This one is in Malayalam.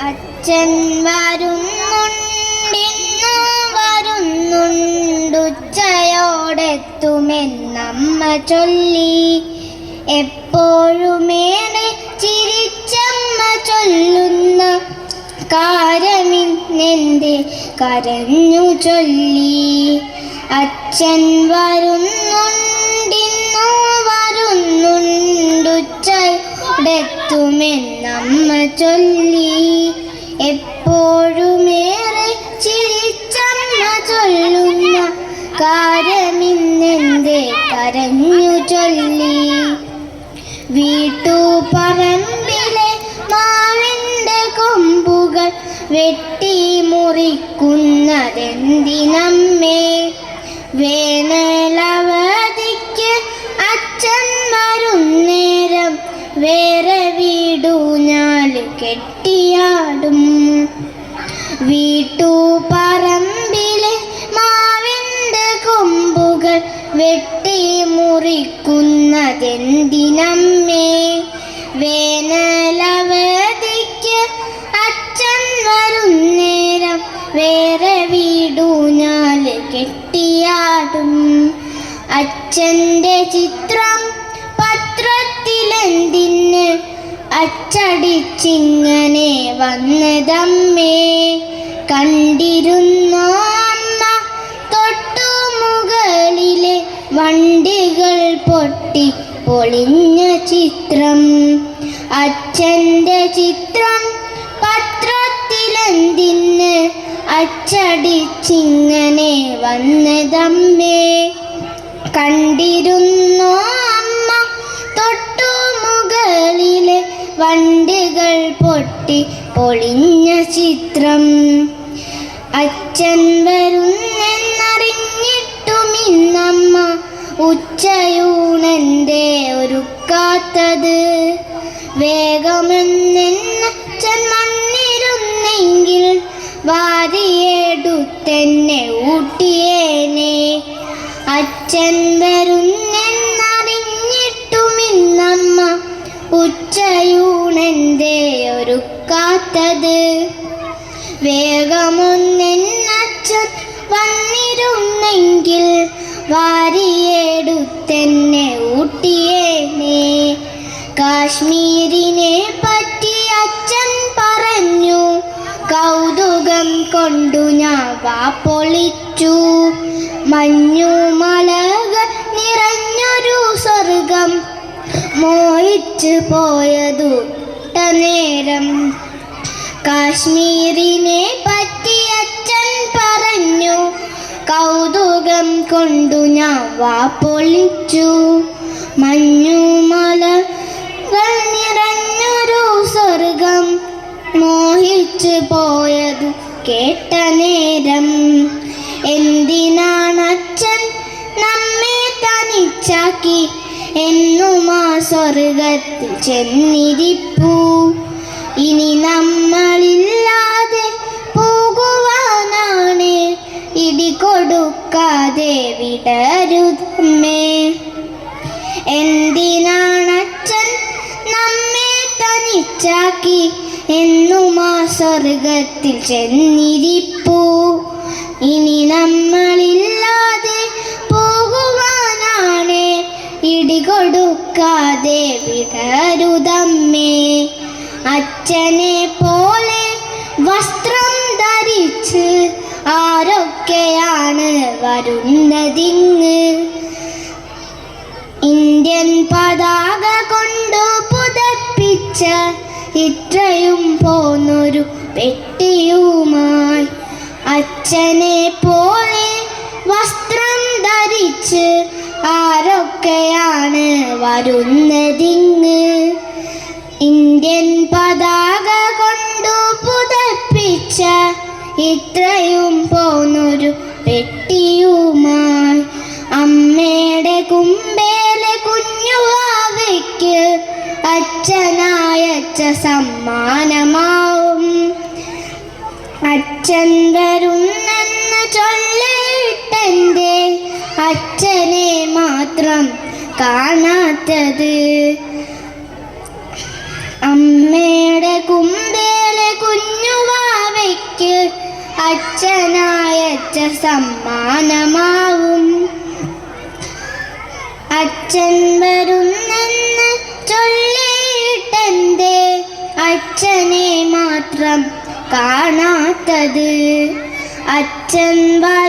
അച്ഛൻ വരുന്നുണ്ടിന്നു വരുന്നുണ്ടുച്ചയോടെത്തുമെന്നമ്മ ചൊല്ലി. എപ്പോഴുമേറെ ചിരിച്ചമ്മ ചൊല്ലുന്ന കാര്യമിന്നെന്റെ കരഞ്ഞു ചൊല്ലി. അച്ഛൻ വരുന്നുണ്ടിന്നു വരുന്നുണ്ടുച്ചയോടെത്തുമെന്നമ്മ ചൊല്ലി. എപ്പോഴുമേറെ ചിരിച്ചമ്മ ചൊല്ലുന്ന കാര്യമിന്നെന്റെ കരഞ്ഞു ചൊല്ലി. വീട്ടുപറമ്പിലെ മാവിന്റെ കൊമ്പുകൾ വെട്ടി മുറിക്കുന്നതെന്തിനമ്മേ? വേനലവധിക്ക് അച്ഛൻ വരുന്നേരം വേറെ വീടൂഞ്ഞാൽ കെട്ടിയാടും. വീട്ടു പറമ്പിലെ മാവിന്റെ കൊമ്പുകൾ വെട്ടി മുറിക്കുന്നതെന്തിനമ്മേ? വേനലവധിക്ക് അച്ഛൻ വരുന്നേരം വേറെ വീടൂഞ്ഞാൽ കെട്ടിയാടും. അച്ഛന്റെ ചിത്രം അച്ചടിച്ചിങ്ങനെ വന്നതമ്മേ കണ്ടിരുന്നു അമ്മ തൊട്ടു മുകളിലെ വണ്ടികൾ പൊട്ടി പൊളിഞ്ഞ ചിത്രം. അച്ഛന്റെ ചിത്രം പത്രത്തിലെന്തിന് അച്ചടിച്ചിങ്ങനെ വന്നതമ്മേ കണ്ടിരുന്നോ പൊളിഞ്ഞ ചിത്രം. അച്ഛൻ വരുന്നെന്നറിഞ്ഞിട്ടും ഇന്നമ്മ ഉച്ചയൂണന്റെ ഒരുക്കാത്തത്. വേഗമെന്നെന്നച്ഛൻ വന്നിരുന്നെങ്കിൽ വാരിയെടുത്തെന്നെ ഊട്ടിയേനെ. അച്ഛൻ വരുന്നെന്നറിഞ്ഞിട്ടും ഇന്നമ്മ ഉച്ചയൂണന്റെ ഒരുക്കാത്തത് വേഗമൊന്നെന്നച്ഛൻ വന്നിരുന്നെങ്കിൽ വാരിയെടുത്തെന്നെ ഊട്ടിയേനെ. കാശ്മീരിനെ പറ്റി അച്ഛൻ പറഞ്ഞു. കൗതുകം കൊണ്ടു ഞാൻ വാപ്പൊളിച്ചു. മഞ്ഞു മലകൾ നിറഞ്ഞൊരു സ്വർഗം മോഹിച്ചു പോയതു നേരം. കാശ്മീരിനെ പറ്റി അച്ഛൻ പറഞ്ഞു. കൗതുകം കൊണ്ടു ഞാൻ വാ വാപ്പൊളിച്ചു മഞ്ഞുമലകൾ നിറഞ്ഞൊരു സ്വർഗം മോഹിച്ചു പോയത് കേട്ട നേരം. എന്തിനാണ് അച്ഛൻ നമ്മെ തനിച്ചാക്കി? എന്നും ആ സ്വർഗത്തിൽ ചെന്നിരിപ്പൂ. ഇനി നമ്മളില്ലാതെ പോകുവാനാണ്. ഇടി കൊടുക്കാതെ വിടരുതമ്മേ. എന്തിനാണ് അച്ഛൻ നമ്മെ തനിച്ചാക്കി എന്നും ആ സ്വർഗത്തിൽ ചെന്നിരിപ്പൂ? ഇനി നമ്മളില്ലാതെ പോകുവാനാണ്. ഇടി കൊടുക്കാതെ വിടരുതമ്മേ. അച്ഛനെ പോലെ വസ്ത്രം ധരിച്ച് ആരൊക്കെയാണ് വരുന്നതിങ്ങ്? ഇന്ത്യൻ പതാക കൊണ്ടു പുതപ്പിച്ച ഇത്രയും പോന്നൊരു പെട്ടിയുമായി അച്ഛനെ പോലെ വസ്ത്രം ധരിച്ച് ആരൊക്കെയാണ് വരുന്നതിങ്ങ്? ഇത്രയും പോന്നൊരു പെട്ടിയുമായി അമ്മയുടെ കുമ്പേലെ കുഞ്ഞുവാവയ്ക്ക് അച്ഛനായച്ച സമ്മാനമാവും. അച്ഛൻ വരുന്നെന്ന് ചൊല്ലിട്ടെന്റെ അച്ഛനെ മാത്രം കാണാത്തത് അച്ഛനായച്ച സമ്മാനമാവും. അച്ഛൻ വരുന്നെന്ന് ചൊല്ലിയിട്ടെന്തേ? അച്ഛനെ മാത്രം കാണാത്തത്. അച്ഛൻ വരുന്നുണ്ട്